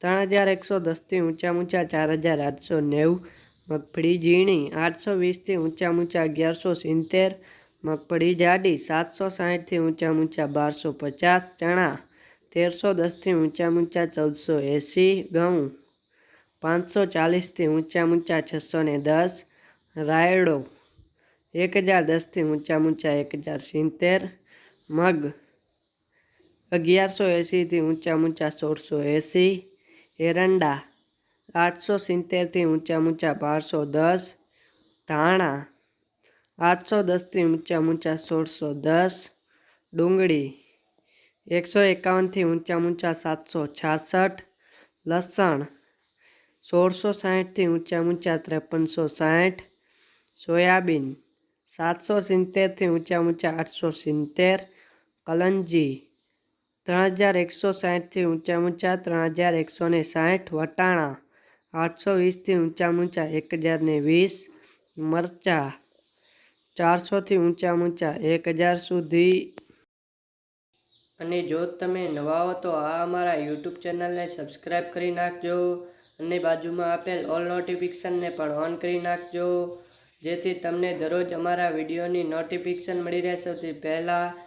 ત્રણ હજાર એકસો દસથી ઊંચા ઊંચા ચાર હજાર આઠસો નેવું, મગફળી ઝીણી આઠસો વીસથી ઊંચા ઊંચા અગિયારસો સિત્તેર, મગફળી જાડી સાતસો સાહીઠથી ઊંચા ઊંચા બારસો પચાસ, ચણા તેરસો દસથી ઊંચા ઊંચા ચૌદસો એંસી, ઘઉં પાંચસો ચાલીસથી ઊંચા ઊંચા છસો ને દસ, રાયડો એક હજાર દસથી ઊંચા ઊંચા એક હજાર સિત્તેર, મગ અગિયારસો એંસીથી ઊંચા ઊંચા સોળસો એંસી એરંડા આઠસો સિત્તેરથી ઊંચા ઊંચા બારસો દસ. ધાણા આઠસો દસથી ઊંચા ઊંચા સોળસો દસ. ડુંગળી એકસો એકાવનથી ઊંચા ઊંચા સાતસો છાસઠ. લસણ સોળસો સાહીઠથી ઊંચા ઊંચા ત્રેપનસો સાહીઠ. સોયાબીન સાતસો સિત્તેરથી ઊંચા ઊંચા આઠસો સિત્તેર. કલંજી ત્રણ હજાર એકસો સાહીઠથી ઊંચા ઊંચા ત્રણ હજાર એકસો ને સાઠ, વટાણા આઠસો વીસથી ઊંચા ઊંચા એક હજાર ને વીસ, મરચાં ચારસોથી ઊંચા ઊંચા એક હજાર સુધી. અને જો તમે નવા હો તો આ અમારા યુટ્યુબ ચેનલને સબસ્ક્રાઈબ કરી નાખજો અને બાજુમાં આપેલ ઓલ નોટિફિકેશનને પણ ઓન કરી નાખજો. જેથી તમને દરરોજ અમારા વિડીયોની નોટિફિકેશન મળી રહે સૌથી પહેલાં